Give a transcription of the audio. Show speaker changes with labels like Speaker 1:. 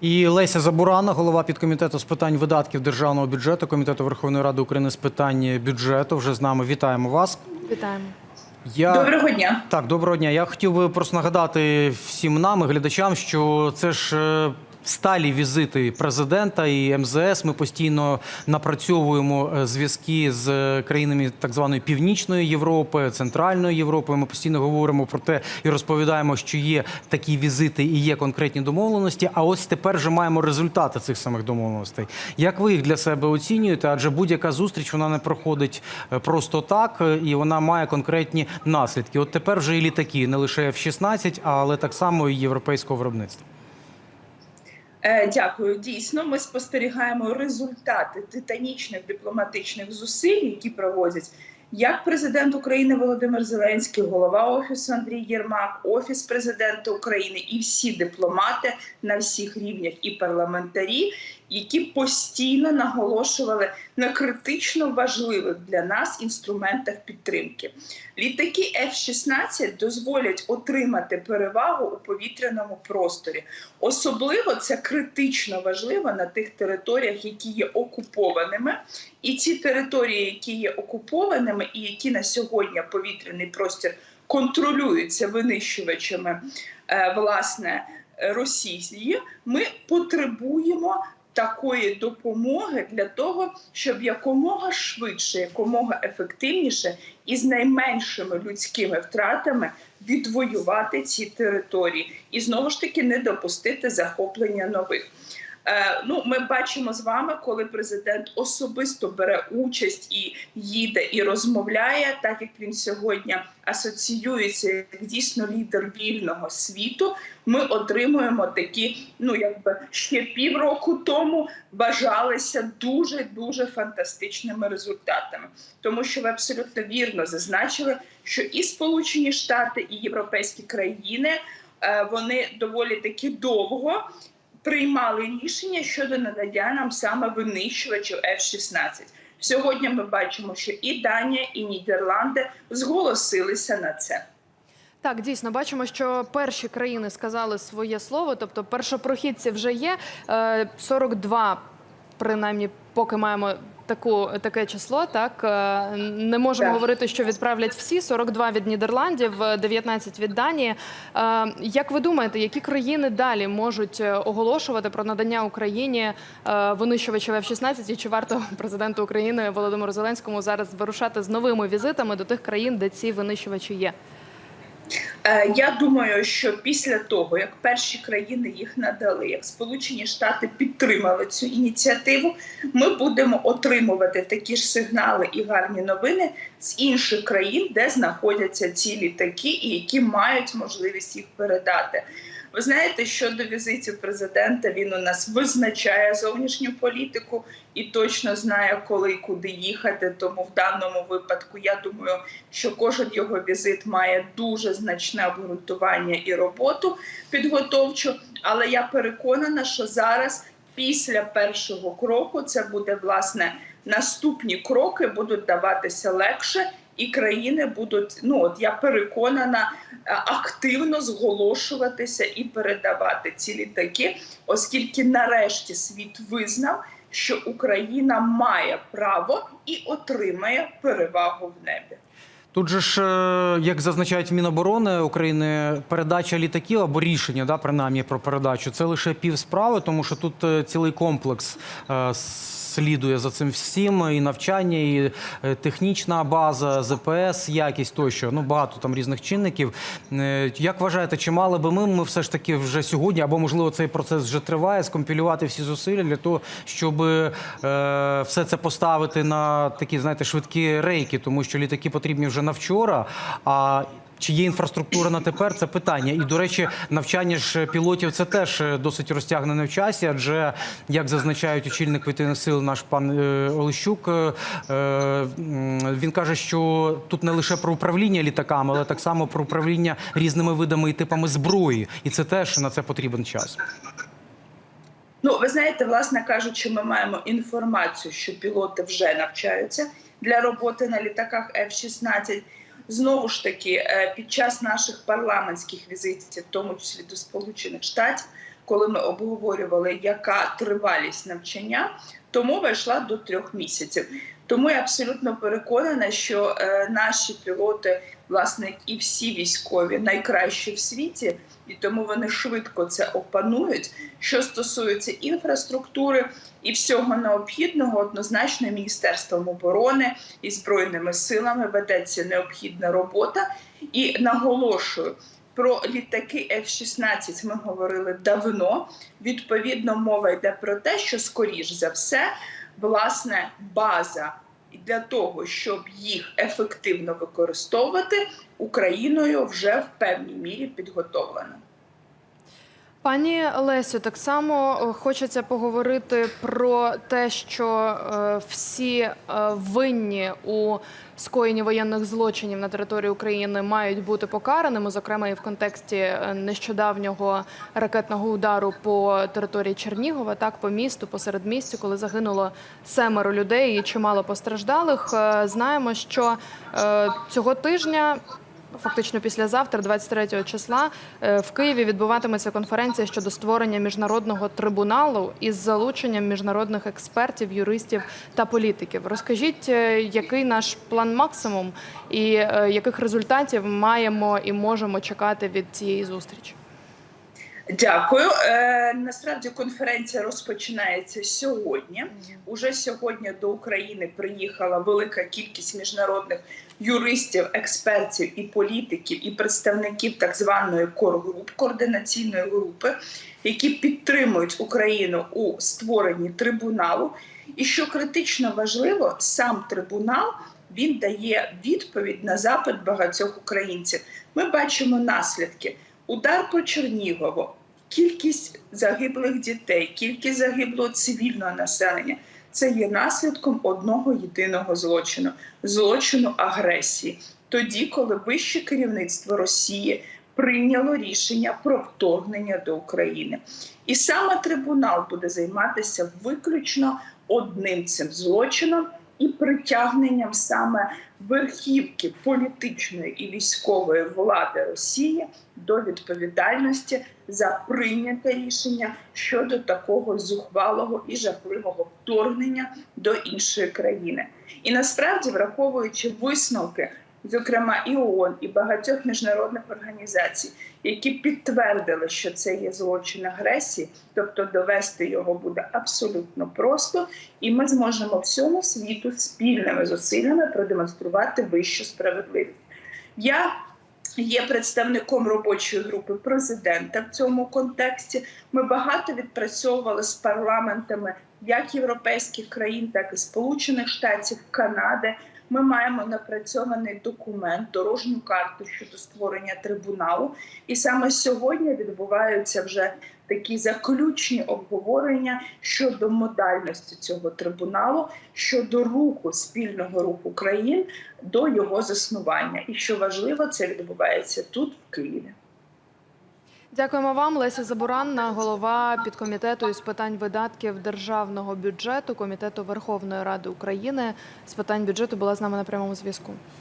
Speaker 1: І Леся Забурана, голова підкомітету з питань видатків державного бюджету Комітету Верховної Ради України з питань бюджету. Вже з нами вітаємо вас.
Speaker 2: Вітаємо.
Speaker 1: Я
Speaker 3: Доброго дня.
Speaker 1: так, доброго дня. Я хотів би просто нагадати всім нам, і глядачам, що це ж е, сталі візити президента і МЗС. Ми постійно напрацьовуємо е, зв'язки з е, країнами так званої північної Європи, Центральної Європи. Ми постійно говоримо про те і розповідаємо, що є такі візити і є конкретні домовленості. А ось тепер вже маємо результати цих самих домовленостей. Як ви їх для себе оцінюєте? Адже будь-яка зустріч вона не проходить е, просто так, і вона має конкретні наслідки. От тепер вже і літаки, не лише F-16, але так само і європейського виробництва.
Speaker 3: Е, Дякую. Дійсно, ми спостерігаємо результати титанічних дипломатичних зусиль, які проводять як президент України Володимир Зеленський, голова офісу Андрій Єрмак, офіс президента України і всі дипломати на всіх рівнях і парламентарі, які постійно наголошували на критично важливих для нас інструментах підтримки. Літаки F-16 дозволять отримати перевагу у повітряному просторі. Особливо це критично важливо на тих територіях, які є окупованими, і ці території, які є окупованими, і які на сьогодні повітряний простір контролюються винищувачами е, власне Росії, ми потребуємо. Такої допомоги для того, щоб якомога швидше, якомога ефективніше і з найменшими людськими втратами відвоювати ці території, і знову ж таки не допустити захоплення нових. Е, ну, ми бачимо з вами, коли президент особисто бере участь і їде і розмовляє, так як він сьогодні асоціюється як дійсно лідер вільного світу. Ми отримуємо такі, ну якби ще півроку тому бажалися дуже дуже фантастичними результатами, тому що ви абсолютно вірно зазначили, що і Сполучені Штати, і європейські країни е, вони доволі таки довго приймали рішення щодо надання нам саме винищувачів F-16. Сьогодні ми бачимо, що і Данія, і Нідерланди зголосилися на це.
Speaker 2: Так, дійсно бачимо, що перші країни сказали своє слово, тобто першопрохідці вже є. Е, 42, принаймні, поки маємо таку таке число. Так Е, не можемо
Speaker 3: Так.
Speaker 2: говорити, що відправлять всі. 42 від Нідерландів, е, 19 від Данії. Е, Як ви думаєте, які країни далі можуть е, оголошувати про надання Україні е, винищувачів F-16? І чи варто президенту України Володимиру Зеленському зараз вирушати з новими візитами до тих країн, де ці винищувачі є?
Speaker 3: Е, Я думаю, що після того, як перші країни їх надали, як Сполучені Штати підтримали цю ініціативу, ми будемо отримувати такі ж сигнали і гарні новини з інших країн, де знаходяться ці літаки, і які мають можливість їх передати. Ви знаєте, щодо візитів президента, він у нас визначає зовнішню політику і точно знає, коли і куди їхати. Тому в даному випадку я думаю, що кожен його візит має дуже значне обґрунтування і роботу підготовчу. Але я переконана, що зараз, після першого кроку, це буде власне наступні кроки будуть даватися легше. І країни будуть, ну от я переконана, е, активно зголошуватися і передавати ці літаки, оскільки нарешті світ визнав, що Україна має право і отримає перевагу в небі.
Speaker 1: Тут же ж, е, як зазначають Міноборони України, передача літаків або рішення, да, принаймні про передачу, це лише пів справи, тому що тут е, цілий комплекс е, слідує за цим всім, і навчання, і е, технічна база, ЗПС, якість тощо. Ну багато там різних чинників. Е, Як вважаєте, чи мали би ми, ми все ж таки вже сьогодні, або можливо цей процес вже триває, скомпілювати всі зусилля для того, щоб е, все це поставити на такі, знаєте, швидкі рейки, тому що літаки потрібні вже на вчора. А чи є інфраструктура на тепер? Це питання. І до речі, навчання ж пілотів це теж е, досить розтягнене в часі, адже як зазначають очільник повітряних сил, наш пан е, Олещук, е, він каже, що тут не лише про управління літаками, але так само про управління різними видами і типами зброї, і це теж на це потрібен час.
Speaker 3: Ну, ви знаєте, власне кажучи, ми маємо інформацію, що пілоти вже навчаються для роботи на літаках F-16. Знову ж таки, е, під час наших парламентських візитів, в тому числі до Сполучених Штатів, коли ми обговорювали, яка тривалість навчання, то мова йшла до трьох місяців. Тому я абсолютно переконана, що е, наші пілоти, власне, і всі військові найкращі в світі, і тому вони швидко це опанують. Що стосується інфраструктури і всього необхідного, однозначно Міністерством оборони і збройними силами ведеться необхідна робота. І наголошую. Про літаки F-16 ми говорили давно. Відповідно, мова йде про те, що скоріш за все, власне, база для того, щоб їх ефективно використовувати, Україною вже в певній мірі підготовлена.
Speaker 2: Пані Лесю, так само е, хочеться поговорити про те, що е, всі е, винні у скоєнні воєнних злочинів на території України мають бути покараними, зокрема і в контексті нещодавнього ракетного удару по території Чернігова, так по місту, по середмістю, коли загинуло семеро людей і чимало постраждалих. Знаємо, що цього тижня. Фактично післязавтра, 23 числа, е, в Києві відбуватиметься конференція щодо створення міжнародного трибуналу із залученням міжнародних експертів, юристів та політиків. Розкажіть, е, який наш план максимум і е, яких результатів маємо і можемо чекати від цієї зустрічі?
Speaker 3: Дякую. Е, насправді конференція розпочинається сьогодні. Уже сьогодні до України приїхала велика кількість міжнародних юристів, експертів і політиків, і представників так званої коргруп координаційної групи, які підтримують Україну у створенні трибуналу. І що критично важливо, сам трибунал він дає відповідь на запит багатьох українців. Ми бачимо наслідки. Удар по Чернігову, кількість загиблих дітей, кількість загиблого цивільного населення це є наслідком одного єдиного злочину злочину агресії. Тоді, коли вище керівництво Росії прийняло рішення про вторгнення до України, і саме трибунал буде займатися виключно одним цим злочином і притягненням саме верхівки політичної і військової влади Росії до відповідальності за прийняте рішення щодо такого зухвалого і жахливого вторгнення до іншої країни. І насправді, враховуючи висновки, зокрема і ООН, і багатьох міжнародних організацій, які підтвердили, що це є злочин агресії, тобто довести його буде абсолютно просто, і ми зможемо всьому світу спільними зусиллями продемонструвати вищу справедливість. Я є представником робочої групи президента в цьому контексті. Ми багато відпрацьовували з парламентами як європейських країн, так і Сполучених Штатів, Канади. Ми маємо напрацьований документ, дорожню карту щодо створення трибуналу. І саме сьогодні відбуваються вже такі заключні обговорення щодо модальності цього трибуналу, щодо руху спільного руху країн до його заснування. І що важливо, це відбувається тут, в Києві.
Speaker 2: Дякуємо вам, Леся Забуранна, голова підкомітету із питань видатків державного бюджету комітету Верховної Ради України з питань бюджету була з нами на прямому зв'язку.